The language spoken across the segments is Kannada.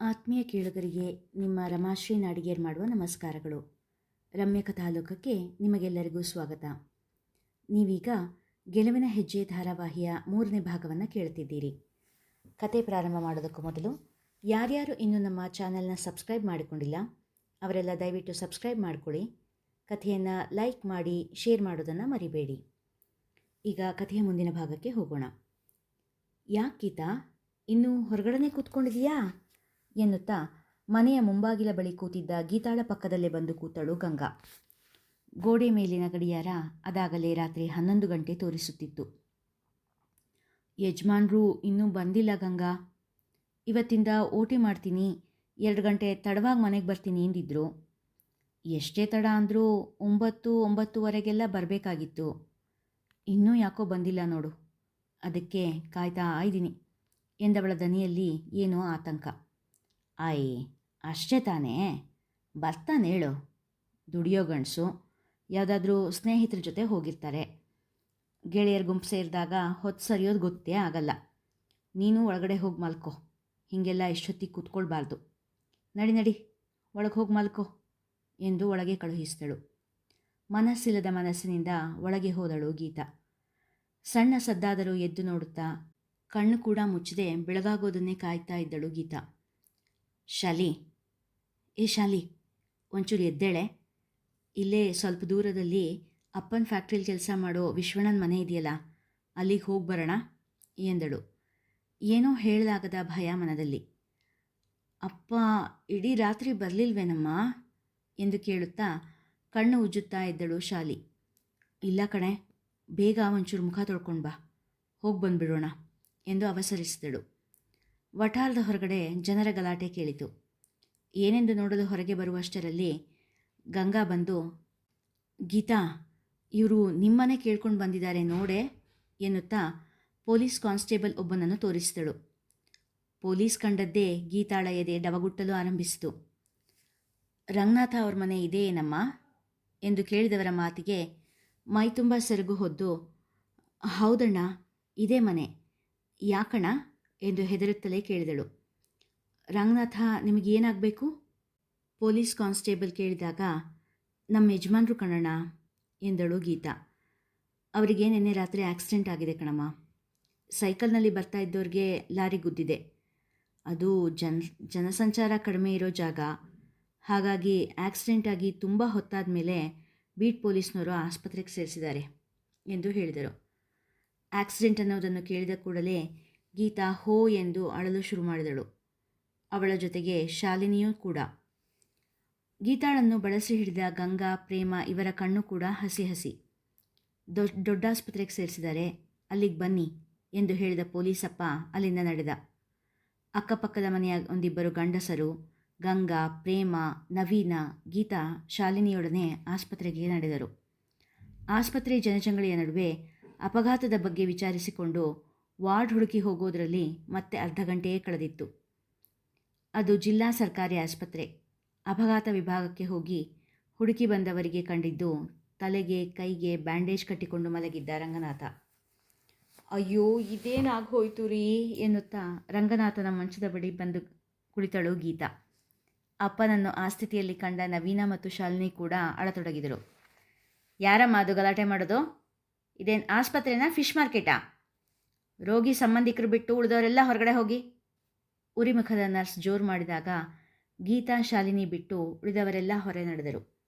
ಆತ್ಮೀಯ ಕೇಳುಗರಿಗೆ ನಿಮ್ಮ ರಮಾಶ್ರೀ ನಾಡಿಗೇರ್ ಮಾಡುವ ನಮಸ್ಕಾರಗಳು. ರಮ್ಯ ಕಥಾಲೋಕಕ್ಕೆ ನಿಮಗೆಲ್ಲರಿಗೂ ಸ್ವಾಗತ. ನೀವೀಗ ಗೆಲುವಿನ ಹೆಜ್ಜೆ ಧಾರಾವಾಹಿಯ ಮೂರನೇ ಭಾಗವನ್ನು ಕೇಳ್ತಿದ್ದೀರಿ. ಕತೆ ಪ್ರಾರಂಭ ಮಾಡೋದಕ್ಕೂ ಮೊದಲು ಯಾರ್ಯಾರು ಇನ್ನೂ ನಮ್ಮ ಚಾನೆಲ್ನ ಸಬ್ಸ್ಕ್ರೈಬ್ ಮಾಡಿಕೊಂಡಿಲ್ಲ, ಅವರೆಲ್ಲ ದಯವಿಟ್ಟು ಸಬ್ಸ್ಕ್ರೈಬ್ ಮಾಡಿಕೊಳ್ಳಿ. ಕಥೆಯನ್ನು ಲೈಕ್ ಮಾಡಿ, ಶೇರ್ ಮಾಡೋದನ್ನು ಮರಿಬೇಡಿ. ಈಗ ಕಥೆಯ ಮುಂದಿನ ಭಾಗಕ್ಕೆ ಹೋಗೋಣ. ಯಾಕೆ ಇನ್ನು ಇನ್ನೂ ಹೊರಗಡೆನೇ ಕೂತ್ಕೊಂಡಿದೀಯಾ? ಎನ್ನುತ್ತಾ ಮನೆಯ ಮುಂಬಾಗಿಲ ಬಳಿ ಕೂತಿದ್ದ ಗೀತಾಳ ಪಕ್ಕದಲ್ಲೇ ಬಂದು ಕೂತಳು ಗಂಗಾ. ಗೋಡೆ ಮೇಲಿನ ಗಡಿಯಾರ ಅದಾಗಲೇ ರಾತ್ರಿ ಹನ್ನೊಂದು ಗಂಟೆ ತೋರಿಸುತ್ತಿತ್ತು. ಯಜಮಾನ್ರು, ಇನ್ನೂ ಬಂದಿಲ್ಲ ಗಂಗಾ. ಇವತ್ತಿಂದ ಓಟಿ ಮಾಡ್ತೀನಿ, ಎರಡು ಗಂಟೆ ತಡವಾಗಿ ಮನೆಗೆ ಬರ್ತೀನಿ ಎಂದಿದ್ರು. ಎಷ್ಟೇ ತಡ ಅಂದರೂ ಒಂಬತ್ತು, ಒಂಬತ್ತುವರೆಗೆಲ್ಲ ಬರಬೇಕಾಗಿತ್ತು. ಇನ್ನೂ ಯಾಕೋ ಬಂದಿಲ್ಲ ನೋಡು. ಅದಕ್ಕೆ ಕಾಯ್ತಾ ಇದ್ದೀನಿ ಎಂದವಳ ದನಿಯಲ್ಲಿ ಏನೋ ಆತಂಕ. ಆಯ್, ಅಷ್ಟೇ ತಾನೇ. ಬರ್ತಾನೆ ಹೇಳು. ದುಡಿಯೋ ಗಂಡಸು ಯಾವುದಾದ್ರೂ ಸ್ನೇಹಿತರ ಜೊತೆ ಹೋಗಿರ್ತಾರೆ. ಗೆಳೆಯರ ಗುಂಪು ಸೇರಿದಾಗ ಹೊತ್ತು ಸರಿಯೋದು ಗೊತ್ತೇ ಆಗಲ್ಲ. ನೀನು ಒಳಗಡೆ ಹೋಗಿ ಮಲ್ಕೋ. ಹೀಗೆಲ್ಲ ಇಷ್ಟೊತ್ತಿಗೆ ಕೂತ್ಕೊಳ್ಬಾರ್ದು. ನಡಿ ನಡಿ. ಒಳಗೆ ಹೋಗಿ ಮಲ್ಕೋ ಎಂದು ಒಳಗೆ ಕಳುಹಿಸಿದಳು ಮನಸ್ಸಿಲ್ಲದ ಮನಸ್ಸಿನಿಂದ ಒಳಗೆ ಹೋದಳು ಗೀತಾ. ಸಣ್ಣ ಸದ್ದಾದರೂ ಎದ್ದು ನೋಡುತ್ತಾ ಕಣ್ಣು ಕೂಡ ಮುಚ್ಚದೆ, ಬೆಳಗಾಗೋದನ್ನೇ ಕಾಯ್ತಾ ಇದ್ದಳು ಗೀತಾ. ಶಾಲಿ. ಏ ಶಾಲಿ, ಒಂಚೂರು ಎದ್ದೇಳೆ. ಇಲ್ಲೇ ಸ್ವಲ್ಪ ದೂರದಲ್ಲಿ ಅಪ್ಪನ ಫ್ಯಾಕ್ಟ್ರಿಲಿ ಕೆಲಸ ಮಾಡೋ ವಿಶ್ವಣ್ಣನ ಮನೆ ಇದೆಯಲ್ಲ, ಅಲ್ಲಿಗೆ ಹೋಗಿ ಬರೋಣ? ಎಂದಳು. ಏನೋ ಹೇಳಲಾಗದ ಭಯ ಮನದಲ್ಲಿ. ಅಪ್ಪ, ಇಡೀ ರಾತ್ರಿ ಬರಲಿಲ್ವೇನಮ್ಮ? ಎಂದು ಕೇಳುತ್ತಾ ಕಣ್ಣು ಉಜ್ಜುತ್ತಾ ಇದ್ದಳು ಶಾಲಿ. ಇಲ್ಲ ಕಣೆ, ಬೇಗ ಒಂಚೂರು ಮುಖ ತೊಳ್ಕೊಂಡು ಬಾ, ಹೋಗಿ ಬಂದುಬಿಡೋಣ, ಎಂದು ಅವಸರಿಸಿದಳು. ವಠಾರದ ಹೊರಗಡೆ ಜನರ ಗಲಾಟೆ ಕೇಳಿತು. ಏನೆಂದು ನೋಡಲು ಹೊರಗೆ ಬರುವಷ್ಟರಲ್ಲಿ ಗಂಗಾ ಬಂದು, ಗೀತಾ, ಇವರು ನಿಮ್ಮನೆ ಕೇಳ್ಕೊಂಡು ಬಂದಿದ್ದಾರೆ ನೋಡೆ ಎನ್ನುತ್ತಾ ಪೊಲೀಸ್ ಕಾನ್ಸ್ಟೇಬಲ್ ಒಬ್ಬನನ್ನು ತೋರಿಸಿದಳು. ಪೊಲೀಸ್ ಕಂಡದ್ದೇ ಗೀತಾಳ ಎದೆ ಡವಗುಟ್ಟಲು ಆರಂಭಿಸಿತು. ರಂಗನಾಥ ಅವ್ರ ಮನೆ ಇದೆಯೇ ಏನಮ್ಮ ಎಂದು ಕೇಳಿದವರ ಮಾತಿಗೆ ಮೈ ತುಂಬ ಸೆರಗು ಹೊದ್ದು, ಹೌದಣ್ಣ, ಇದೇ ಮನೆ. ಯಾಕಣ್ಣ? ಎಂದು ಹೆದರುತ್ತಲೇ ಕೇಳಿದಳು. ರಂಗನಾಥ ನಿಮಗೇನಾಗಬೇಕು ಪೊಲೀಸ್ ಕಾನ್ಸ್ಟೇಬಲ್ ಕೇಳಿದಾಗ ನಮ್ಮ ಯಜಮಾನ್ರು ಕಣಣ್ಣ ಎಂದಳು ಗೀತಾ. ಅವರಿಗೆ ನಿನ್ನೆ ರಾತ್ರಿ ಆಕ್ಸಿಡೆಂಟ್ ಆಗಿದೆ ಕಣಮ್ಮ. ಸೈಕಲ್ನಲ್ಲಿ ಬರ್ತಾ ಇದ್ದವ್ರಿಗೆ ಲಾರಿ ಗುದ್ದಿದೆ. ಅದು ಜನ, ಜನಸಂಚಾರ ಕಡಿಮೆ ಇರೋ ಜಾಗ. ಹಾಗಾಗಿ ಆಕ್ಸಿಡೆಂಟ್ ಆಗಿ ತುಂಬ ಹೊತ್ತಾದ ಮೇಲೆ ಬೀಟ್ ಪೊಲೀಸ್ನವರು ಆಸ್ಪತ್ರೆಗೆ ಸೇರಿಸಿದ್ದಾರೆ, ಎಂದು ಹೇಳಿದರು. ಆಕ್ಸಿಡೆಂಟ್ ಅನ್ನೋದನ್ನು ಕೇಳಿದ ಕೂಡಲೇ ಗೀತಾ ಹೋ ಎಂದು ಅಳಲು ಶುರು ಮಾಡಿದಳು. ಅವಳ ಜೊತೆಗೆ ಶಾಲಿನಿಯೂ ಕೂಡ. ಗೀತಾಳನ್ನು ಬಳಸಿ ಹಿಡಿದ ಗಂಗಾ, ಪ್ರೇಮ ಇವರ ಕಣ್ಣು ಕೂಡ ಹಸಿ ಹಸಿ. ದೊಡ್ಡ ದೊಡ್ಡಾಸ್ಪತ್ರೆಗೆ ಸೇರಿಸಿದ್ದಾರೆ. ಅಲ್ಲಿಗೆ ಬನ್ನಿ ಎಂದು ಹೇಳಿದ ಪೊಲೀಸಪ್ಪ ಅಲ್ಲಿಂದ ನಡೆದ. ಅಕ್ಕಪಕ್ಕದ ಮನೆಯ ಒಂದಿಬ್ಬರು ಗಂಡಸರು, ಗಂಗಾ, ಪ್ರೇಮ, ನವೀನ, ಗೀತಾ ಶಾಲಿನಿಯೊಡನೆ ಆಸ್ಪತ್ರೆಗೆ ನಡೆದರು. ಆಸ್ಪತ್ರೆ ಜನಜಂಗಳಿಯ ನಡುವೆ ಅಪಘಾತದ ಬಗ್ಗೆ ವಿಚಾರಿಸಿಕೊಂಡು ವಾರ್ಡ್ ಹುಡುಕಿ ಹೋಗೋದರಲ್ಲಿ ಮತ್ತೆ ಅರ್ಧ ಗಂಟೆಯೇ ಕಳೆದಿತ್ತು. ಅದು ಜಿಲ್ಲಾ ಸರ್ಕಾರಿ ಆಸ್ಪತ್ರೆ. ಅಪಘಾತ ವಿಭಾಗಕ್ಕೆ ಹೋಗಿ ಹುಡುಕಿ ಬಂದವರಿಗೆ ಕಂಡಿದ್ದು ತಲೆಗೆ, ಕೈಗೆ ಬ್ಯಾಂಡೇಜ್ ಕಟ್ಟಿಕೊಂಡು ಮಲಗಿದ್ದ ರಂಗನಾಥ. ಅಯ್ಯೋ ಇದೇನಾಗೋಯ್ತು ರೀ? ಎನ್ನುತ್ತಾ ರಂಗನಾಥನ ಮಂಚದ ಬಳಿ ಬಂದು ಕುಳಿತಳು ಗೀತಾ. ಅಪ್ಪನನ್ನು ಆ ಸ್ಥಿತಿಯಲ್ಲಿ ಕಂಡ ನವೀನ ಮತ್ತು ಶಾಲಿನಿ ಕೂಡ ಅಳತೊಡಗಿದರು. ಯಾರಮ್ಮ ಅದು ಗಲಾಟೆ ಮಾಡೋದು? ಇದೇನು ಆಸ್ಪತ್ರೆನಾ, ಫಿಶ್ ಮಾರ್ಕೆಟಾ? ರೋಗಿ ಸಂಬಂಧಿಕರು ಬಿಟ್ಟು ಉಳಿದವರೆಲ್ಲ ಹೊರಗಡೆ ಹೋಗಿ. ಉರಿಮುಖದ ನರ್ಸ್ ಜೋರು ಮಾಡಿದಾಗ ಗೀತಾ ಶಾಲಿನಿ ಬಿಟ್ಟು ಉಳಿದವರೆಲ್ಲ ಹೊರೆ ನಡೆದರು.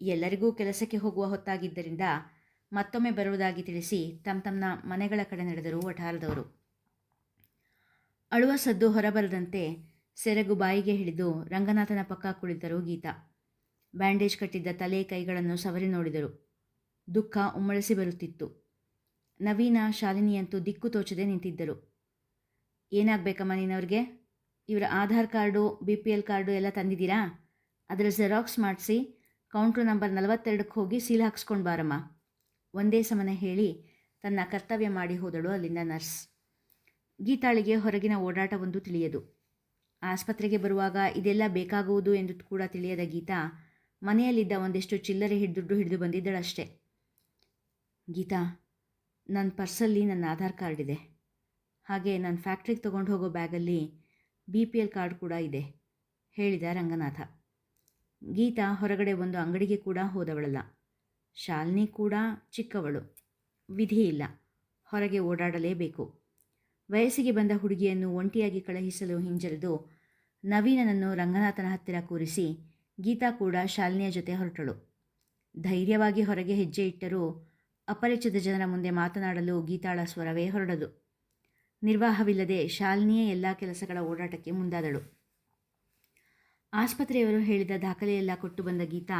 ಎಲ್ಲರಿಗೂ ಕೆಲಸಕ್ಕೆ ಹೋಗುವ ಹೊತ್ತಾಗಿದ್ದರಿಂದ ಮತ್ತೊಮ್ಮೆ ಬರುವುದಾಗಿ ತಿಳಿಸಿ ತಮ್ಮ ತಮ್ಮ ಮನೆಗಳ ಕಡೆ ನಡೆದರು ವಠಾರದವರು. ಅಳುವ ಸದ್ದು ಹೊರಬರದಂತೆ ಸೆರಗು ಬಾಯಿಗೆ ಹಿಡಿದು ರಂಗನಾಥನ ಪಕ್ಕ ಕುಳಿತರು ಗೀತಾ. ಬ್ಯಾಂಡೇಜ್ ಕಟ್ಟಿದ್ದ ತಲೆ ಕೈಗಳನ್ನು ಸವರಿ ನೋಡಿದರು. ದುಃಖ ಉಮ್ಮಳಿಸಿ ಬರುತ್ತಿತ್ತು. ನವೀನ ಶಾಲಿನಿಯಂತೂ ದಿಕ್ಕು ತೋಚದೆ ನಿಂತಿದ್ದರು. ಏನಾಗಬೇಕಮ್ಮ ನೀನವ್ರಿಗೆ? ಇವರ Aadhaar card, B P L card ಎಲ್ಲ ತಂದಿದ್ದೀರಾ? ಅದರ ಜೆರಾಕ್ಸ್ ಮಾಡಿಸಿ, ಕೌಂಟ್ರ್ ನಂಬರ್ ನಲವತ್ತೆರಡಕ್ಕೆ ಹೋಗಿ ಸೀಲ್ ಹಾಕ್ಸ್ಕೊಂಡು ಬಾರಮ್ಮ. ಒಂದೇ ಸಮನೆ ಹೇಳಿ ತನ್ನ ಕರ್ತವ್ಯ ಮಾಡಿ ಹೋದಳು ಅಲ್ಲಿಂದ ನರ್ಸ್. ಗೀತಾಳಿಗೆ ಹೊರಗಿನ ಓಡಾಟವೊಂದು ತಿಳಿಯದು. ಆಸ್ಪತ್ರೆಗೆ ಬರುವಾಗ ಇದೆಲ್ಲ ಬೇಕಾಗುವುದು ಎಂದು ಕೂಡ ತಿಳಿಯದ ಗೀತಾ, ಮನೆಯಲ್ಲಿದ್ದ ಒಂದಿಷ್ಟು ಚಿಲ್ಲರೆ ಹಿಡಿದುಡ್ಡು ಹಿಡಿದು ಬಂದಿದ್ದಳಷ್ಟೆ. ಗೀತಾ ನನ್ನ ಪರ್ಸಲ್ಲಿ ನನ್ನ ಆಧಾರ್ ಕಾರ್ಡ್ ಇದೆ. ಹಾಗೆ ನನ್ನ ಫ್ಯಾಕ್ಟ್ರಿಗೆ ತೊಗೊಂಡು ಹೋಗೋ ಬ್ಯಾಗಲ್ಲಿ ಬಿ ಪಿ ಎಲ್ ಕಾರ್ಡ್ ಕೂಡ ಇದೆ, ಹೇಳಿದ ರಂಗನಾಥ. ಗೀತಾ ಹೊರಗಡೆ ಒಂದು ಅಂಗಡಿಗೆ ಕೂಡ ಹೋದವಳಲ್ಲ. ಶಾಲಿನಿ ಕೂಡ ಚಿಕ್ಕವಳು. ವಿಧಿ ಇಲ್ಲ. ಹೊರಗೆ ಓಡಾಡಲೇಬೇಕು. ವಯಸ್ಸಿಗೆ ಬಂದ ಹುಡುಗಿಯನ್ನು ಒಂಟಿಯಾಗಿ ಕಳುಹಿಸಲು ಹಿಂಜರಿದು ನವೀನನನ್ನು ರಂಗನಾಥನ ಹತ್ತಿರ ಕೂರಿಸಿ ಗೀತಾ ಕೂಡ ಶಾಲಿನಿಯ ಜೊತೆ ಹೊರಟಳು. ಧೈರ್ಯವಾಗಿ ಹೊರಗೆ ಹೆಜ್ಜೆ ಇಟ್ಟರೂ ಅಪರಿಚಿತ ಜನರ ಮುಂದೆ ಮಾತನಾಡಲು ಗೀತಾಳ ಸ್ವರವೇ ಹೊರಡದು. ನಿರ್ವಾಹವಿಲ್ಲದೆ ಶಾಲಿನಿಯೇ ಎಲ್ಲ ಕೆಲಸಗಳ ಓಡಾಟಕ್ಕೆ ಮುಂದಾದಳು. ಆಸ್ಪತ್ರೆಯವರು ಹೇಳಿದ ದಾಖಲೆಯೆಲ್ಲ ಕೊಟ್ಟು ಬಂದ ಗೀತಾ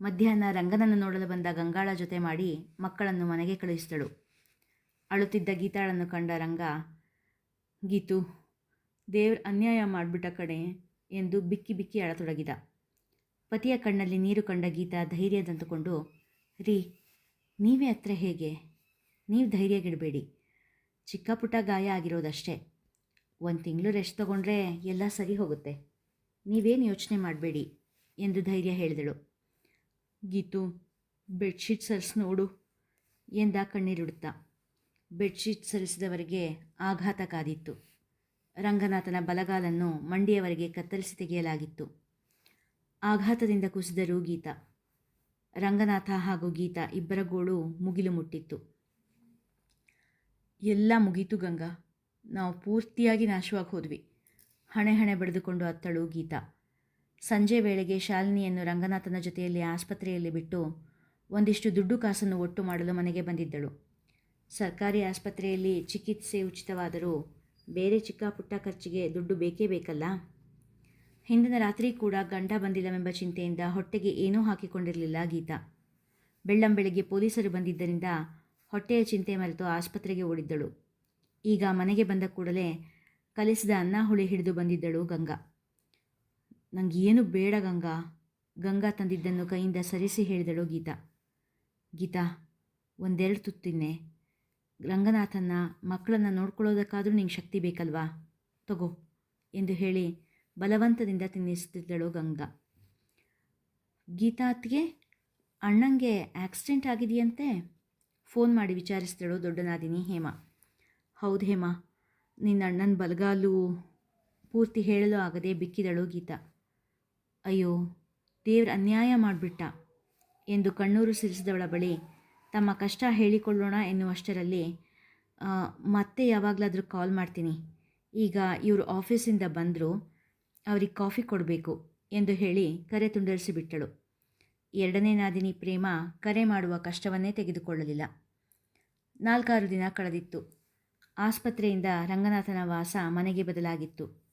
ಮಧ್ಯಾಹ್ನ ರಂಗನನ್ನು ನೋಡಲು ಬಂದ ಗಂಗಾಳ ಜೊತೆ ಮಾಡಿ ಮಕ್ಕಳನ್ನು ಮನೆಗೆ ಕಳುಹಿಸಿದಳು. ಅಳುತ್ತಿದ್ದ ಗೀತಾಳನ್ನು ಕಂಡ ರಂಗ, ಗೀತು, ದೇವ್ರ ಅನ್ಯಾಯ ಮಾಡಿಬಿಟ್ಟ ಕಡೆ ಎಂದು ಬಿಕ್ಕಿ ಬಿಕ್ಕಿ ಅಳತೊಡಗಿದ. ಪತಿಯ ಕಣ್ಣಲ್ಲಿ ನೀರು ಕಂಡ ಗೀತಾ ಧೈರ್ಯದಂತುಕೊಂಡು, ರೀ ನೀವೇ ಹತ್ರ ಹೇಗೆ? ನೀವು ಧೈರ್ಯಗಿಡಬೇಡಿ. ಚಿಕ್ಕ ಪುಟ್ಟ ಗಾಯ ಆಗಿರೋದಷ್ಟೇ. ಒಂದು ತಿಂಗಳು ರೆಸ್ಟ್ ತಗೊಂಡ್ರೆ ಎಲ್ಲ ಸರಿ ಹೋಗುತ್ತೆ. ನೀವೇನು ಯೋಚನೆ ಮಾಡಬೇಡಿ ಎಂದು ಧೈರ್ಯ ಹೇಳಿದಳು. ಗೀತು, ಬೆಡ್ಶೀಟ್ ಸರಿಸ್ ನೋಡು ಎಂದ ಕಣ್ಣೀರಿಡುತ್ತಾ. ಬೆಡ್ಶೀಟ್ ಸರಿಸಿದವರಿಗೆ ಆಘಾತ ಕಾದಿತ್ತು. ರಂಗನಾಥನ ಬಲಗಾಲನ್ನು ಮಂಡಿಯವರೆಗೆ ಕತ್ತರಿಸಿ ತೆಗೆಯಲಾಗಿತ್ತು. ಆಘಾತದಿಂದ ಕುಸಿದರು ಗೀತಾ. ರಂಗನಾಥ ಹಾಗೂ ಗೀತಾ ಇಬ್ಬರ ಗೋಳು ಮುಗಿಲು ಮುಟ್ಟಿತ್ತು. ಎಲ್ಲ ಮುಗೀತು ಗಂಗಾ. ನಾವು ಪೂರ್ತಿಯಾಗಿ ನಾಶವಾಗಿ ಹೋದ್ವಿ. ಹಣೆ ಹಣೆ ಬಡಿದುಕೊಂಡು ಅತ್ತಳು ಗೀತಾ. ಸಂಜೆ ವೇಳೆಗೆ ಶಾಲಿನಿಯನ್ನು ರಂಗನಾಥನ ಜೊತೆಯಲ್ಲಿ ಆಸ್ಪತ್ರೆಯಲ್ಲಿ ಬಿಟ್ಟು ಒಂದಿಷ್ಟು ದುಡ್ಡು ಕಾಸನ್ನು ಒಟ್ಟು ಮಾಡಲು ಮನೆಗೆ ಬಂದಿದ್ದಳು. ಸರ್ಕಾರಿ ಆಸ್ಪತ್ರೆಯಲ್ಲಿ ಚಿಕಿತ್ಸೆ ಉಚಿತವಾದರೂ ಬೇರೆ ಚಿಕ್ಕ ಪುಟ್ಟ ಖರ್ಚಿಗೆ ದುಡ್ಡು ಬೇಕೇ ಬೇಕಲ್ಲ? ಹಿಂದಿನ ರಾತ್ರಿ ಕೂಡ ಗಂಡ ಬಂದಿಲ್ಲವೆಂಬ ಚಿಂತೆಯಿಂದ ಹೊಟ್ಟೆಗೆ ಏನೂ ಹಾಕಿಕೊಂಡಿರಲಿಲ್ಲ ಗೀತಾ. ಬೆಳ್ಳಂಬೆಳಗ್ಗೆ ಪೊಲೀಸರು ಬಂದಿದ್ದರಿಂದ ಹೊಟ್ಟೆಯ ಚಿಂತೆ ಮರೆತು ಆಸ್ಪತ್ರೆಗೆ ಓಡಿದ್ದಳು. ಈಗ ಮನೆಗೆ ಬಂದ ಕೂಡಲೇ ಕಲಿಸಿದ ಅನ್ನ ಹುಳಿ ಹಿಡಿದು ಬಂದಿದ್ದಳು ಗಂಗಾ. ನನಗೇನು ಬೇಡ ಗಂಗಾ. ಗಂಗಾ ತಂದಿದ್ದನ್ನು ಕೈಯಿಂದ ಸರಿಸಿ ಹೇಳಿದಳು ಗೀತಾ. ಗೀತಾ, ಒಂದೆರಡು ತುತ್ತಿನ್ನೆ ರಂಗನಾಥನ್ನ ಮಕ್ಕಳನ್ನು ನೋಡ್ಕೊಳ್ಳೋದಕ್ಕಾದರೂ ನಿಂಗೆ ಶಕ್ತಿ ಬೇಕಲ್ವಾ? ತಗೋ ಎಂದು ಹೇಳಿ ಬಲವಂತದಿಂದ ತಿನ್ನಿಸ್ತಿದ್ದಳು ಗಂಗಾ. ಗೀತಾತ್ಗೆ, ಅಣ್ಣಂಗೆ ಆಕ್ಸಿಡೆಂಟ್ ಆಗಿದೆಯಂತೆ? ಫೋನ್ ಮಾಡಿ ವಿಚಾರಿಸಿದಳು ದೊಡ್ಡನಾದಿನಿ ಹೇಮ. ಹೌದು ಹೇಮಾ, ನಿನ್ನ ಅಣ್ಣನ ಬಲಗಾಲು ಪೂರ್ತಿ ಹೇಳಲು ಆಗದೆ ಬಿಕ್ಕಿದಳು ಗೀತಾ. ಅಯ್ಯೋ, ದೇವ್ರ ಅನ್ಯಾಯ ಮಾಡಿಬಿಟ್ಟ. ಎಂದು ಕಣ್ಣೂರು ಸಿರಿಸಿದವಳ ಬಳಿ, ತಮ್ಮ ಕಷ್ಟ ಹೇಳಿಕೊಳ್ಳೋಣ ಎನ್ನುವಷ್ಟರಲ್ಲಿ ಮತ್ತೆ ಯಾವಾಗಲಾದರೂ ಕಾಲ್ ಮಾಡ್ತೀನಿ. ಈಗ ಇವರು ಆಫೀಸಿಂದ ಬಂದರು ಅವ್ರಿಗೆ ಕಾಫಿ ಕೊಡಬೇಕು ಎಂದು ಹೇಳಿ ಕರೆ ತುಂಡರಿಸಿಬಿಟ್ಟಳು. ಎರಡನೇ ನಾದಿನಿ ಪ್ರೇಮ ಕರೆ ಮಾಡುವ ಕಷ್ಟವನ್ನೇ ತೆಗೆದುಕೊಳ್ಳಲಿಲ್ಲ. ನಾಲ್ಕಾರು ದಿನ ಕಳೆದಿತ್ತು. ಆಸ್ಪತ್ರೆಯಿಂದ ರಂಗನಾಥನ ವಾಸ ಮನೆಗೆ ಬದಲಾಗಿತ್ತು.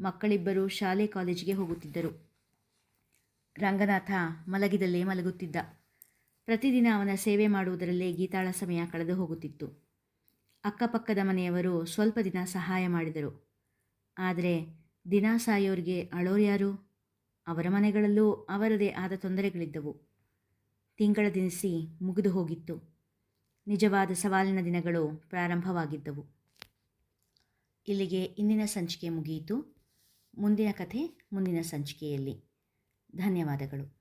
ಮಕ್ಕಳಿಬ್ಬರು ಶಾಲೆ ಕಾಲೇಜಿಗೆ ಹೋಗುತ್ತಿದ್ದರು. ರಂಗನಾಥ ಮಲಗಿದಲ್ಲೇ ಮಲಗುತ್ತಿದ್ದ. ಪ್ರತಿದಿನ ಅವನ ಸೇವೆ ಮಾಡುವುದರಲ್ಲೇ ಗೀತಾಳ ಸಮಯ ಕಳೆದು ಹೋಗುತ್ತಿತ್ತು. ಅಕ್ಕಪಕ್ಕದ ಮನೆಯವರು ಸ್ವಲ್ಪ ದಿನ ಸಹಾಯ ಮಾಡಿದರು. ಆದರೆ ದಿನ ಸಾಯೋರಿಗೆ ಅಳೋರ್ಯಾರು ಅವರ ಮನೆಗಳಲ್ಲೂ ಅವರದೇ ಆದ ತೊಂದರೆಗಳಿದ್ದವು. ತಿಂಗಳ ದಿನಸಿ ಮುಗಿದು ಹೋಗಿತ್ತು. ನಿಜವಾದ ಸವಾಲಿನ ದಿನಗಳು ಪ್ರಾರಂಭವಾಗಿದ್ದವು. ಇಲ್ಲಿಗೆ ಇಂದಿನ ಸಂಚಿಕೆ ಮುಗಿಯಿತು. ಮುಂದಿನ ಕಥೆ ಮುಂದಿನ ಸಂಚಿಕೆಯಲ್ಲಿ. ಧನ್ಯವಾದಗಳು.